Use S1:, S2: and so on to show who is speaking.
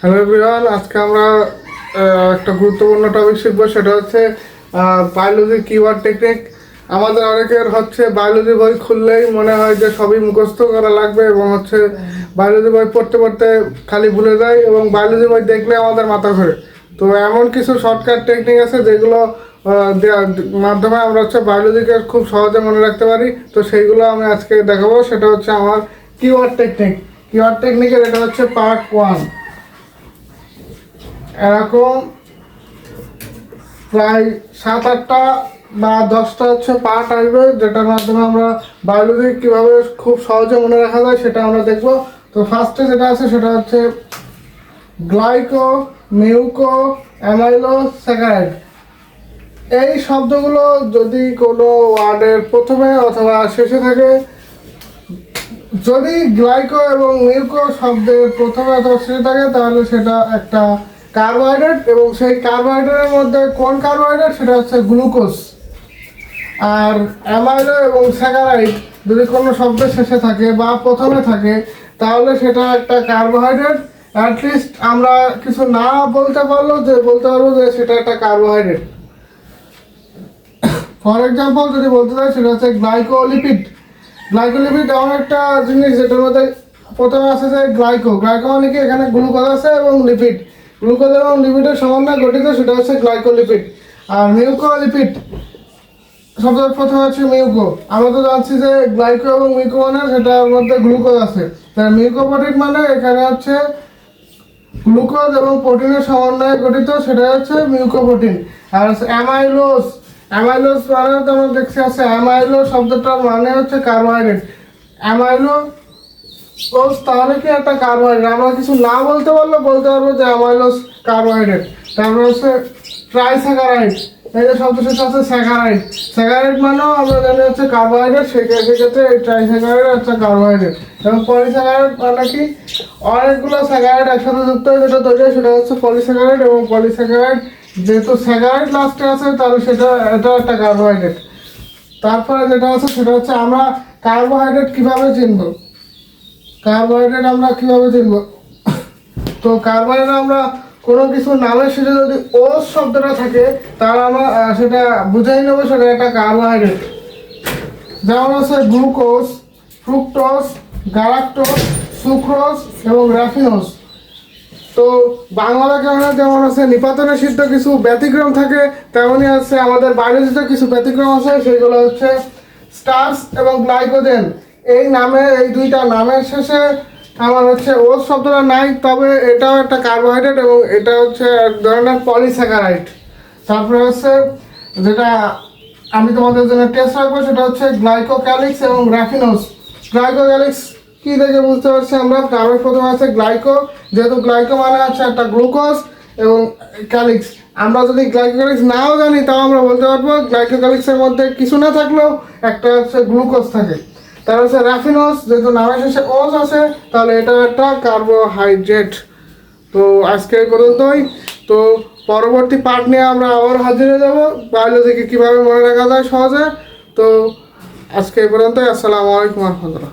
S1: Hello everyone, আজকে আমরা একটা গুরুত্বপূর্ণ টপিক শিখব, সেটা হচ্ছে বায়োলজি কিওয়ার্ড টেকনিক আমাদের অনেকের হচ্ছে বায়োলজি বই খুললেই মনে হয় যে সবই মুখস্থ করা লাগবে এবং হচ্ছে বায়োলজি বই পড়তে পড়তে খালি ভুলে যায় এবং বায়োলজি বই দেখলে আমাদের মাথা ঘোরে। তো এমন কিছু শর্টকাট টেকনিক আছে যেগুলো মাধ্যমে আমরা হচ্ছে বায়োলজিকে খুব সহজে মনে রাখতে পারি। তো সেইগুলো আমি আজকে দেখাবো, সেটা হচ্ছে আমার কিওয়ার্ড টেকনিক কিওয়ার্ড টেকনিকের এটা হচ্ছে পার্ট ওয়ান এরকম প্রায় সাত আটটা বা দশটা হচ্ছে পার্ট আসবে, যেটার মাধ্যমে আমরা বায়োলজি কীভাবে খুব সহজে মনে রাখা যায় সেটা আমরা দেখব। তো ফার্স্টে যেটা আছে সেটা হচ্ছে গ্লাইকো মিউকো অ্যামাইলো স্যাকারাইড এই শব্দগুলো যদি কোনো ওয়ার্ডের প্রথমে অথবা শেষে থাকে, যদি গ্লাইকো এবং মিউকো শব্দের প্রথমে অথবা শেষে থাকে, তাহলে সেটা একটা কার্বোহাইড্রেট এবং সেই কার্বোহাইড্রেটের মধ্যে কোন কার্বোহাইড্রেট? সেটা হচ্ছে গ্লুকোজ। আর অ্যামাইলো এবং স্যাকারাইড যদি কোনো শব্দের শেষে থাকে বা প্রথমে থাকে, তাহলে সেটা একটা কার্বোহাইড্রেট। অ্যাটলিস্ট আমরা কিছু না বলতে পারলেও যে, বলতে পারব যে সেটা একটা কার্বোহাইড্রেট। ফর এক্সাম্পল যদি বলতে চাই, সেটা হচ্ছে গ্লাইকোলিপিড। গ্লাইকোলিপিড এমন একটা জিনিস যেটার মধ্যে প্রথমে আছে যে গ্লাইকো। গ্লাইকো মানে কি? এখানে গ্লুকোজ আছে এবং লিপিড। গ্লুকোজ এবং লিপিডের সমন্বয়ে গঠিত, সেটা হচ্ছে গ্লাইকোলিপিড। আর মিউকোলিপিড শব্দের প্রথম হচ্ছে মিউকো। আমরা তো জানছি যে গ্লাইকো এবং মিউকো মানে সেটার মধ্যে গ্লুকোজ আছে। তার মিউকোপ্রোটিন মানে এখানে হচ্ছে গ্লুকোজ এবং প্রোটিনের সমন্বয়ে গঠিত সেটা হচ্ছে মিউকোপ্রোটিন। আর অ্যামাইলোস অ্যামাইলোস মানে আমরা দেখছি আছে অ্যামাইলো শব্দটার মানে হচ্ছে কার্বোহাইড্রেট। অ্যামাইলো তাহলে কি একটা কার্বোহাইড্রেট আমরা কিছু না বলতে পারলে বলতে পারব যে অ্যামাইলোস কার্বোহাইড্রেট তারপর হচ্ছে ট্রাইস্যাকারাইড এই যে শব্দ শেষ আছে স্যাকারাইড স্যাকারাইড মানেও আমরা জানি হচ্ছে কার্বোহাইড্রেট সেক্ষেত্রে এই ট্রাইস্যাকারাইড হচ্ছে কার্বোহাইড্রেট এবং পলিস্যাকারাইড মানে কি? অনেকগুলো স্যাকারাইড একসাথে যুক্ত হয়ে যেটা তৈরি হয়, সেটা হচ্ছে পলিস্যাকারাইড এবং পলিস্যাকারাইড যেহেতু স্যাকারাইড লাস্টে আছে, তাহলে সেটা এটা একটা কার্বোহাইড্রেট তারপরে যেটা আছে, সেটা হচ্ছে আমরা কার্বোহাইড্রেট কীভাবে চিনবো? কার্বোহাইড্রেট আমরা কীভাবে চিনব তো কার্বোহাইড্রেট আমরা কোনো কিছু নামের শেষে যদি ও শব্দটা থাকে, তাহলে আমরা সেটা বুঝাই নেব সেটা একটা কার্বোহাইড্রেট। যেমন আছে গ্লুকোজ, ফ্রুক্টোজ, গ্যালাক্টোজ, সুক্রোজ এবং র্যাফিনোজ। তো বাংলা ব্যাকরণে যেমন আছে নিপাতনে সিদ্ধ কিছু ব্যতিক্রম থাকে তেমনই আছে আমাদের বায়োলজিতে কিছু ব্যতিক্রম আছে, সেগুলো হচ্ছে স্টার্স এবং গ্লাইকোজেন এই নামে, এই দুইটা নামের শেষে আমার হচ্ছে ও শব্দটা নাই, তবে এটাও একটা কার্বোহাইড্রেট এবং এটা হচ্ছে এক ধরনের পলিস্যাকারাইড তারপরে হচ্ছে যেটা আমি তোমাদের জন্য টেস্ট রাখব, সেটা হচ্ছে গ্লাইকোক্যালিক্স এবং র্যাফিনোস গ্লাইকোক্যালিক্স কি দেখে বুঝতে পারছি আমরা? তারপর প্রথমে আছে গ্লাইকো যেহেতু গ্লাইকো মানে হচ্ছে একটা গ্লুকোজ এবং ক্যালিক্স আমরা যদি গ্লাইকোক্যালিক্স নাও জানি, তাও আমরা বলতে পারব গ্লাইকোক্যালিক্সের মধ্যে কিছু না থাকলেও একটা হচ্ছে গ্লুকোজ থাকে। তার হচ্ছে র্যাফিনোস যেহেতু নামের শেষে ওস আছে, তাহলে এটা একটা কার্বোহাইড্রেট তো আজকে এই পর্যন্তই। তো পরবর্তী পার্ট নিয়ে আমরা আবার হাজির হয়ে যাব। বায়োলজিকে কীভাবে মনে রাখা যায় সহজে। তো আজকে পর্যন্তই। আসসালামু আলাইকুম রহমতুল্লাহ।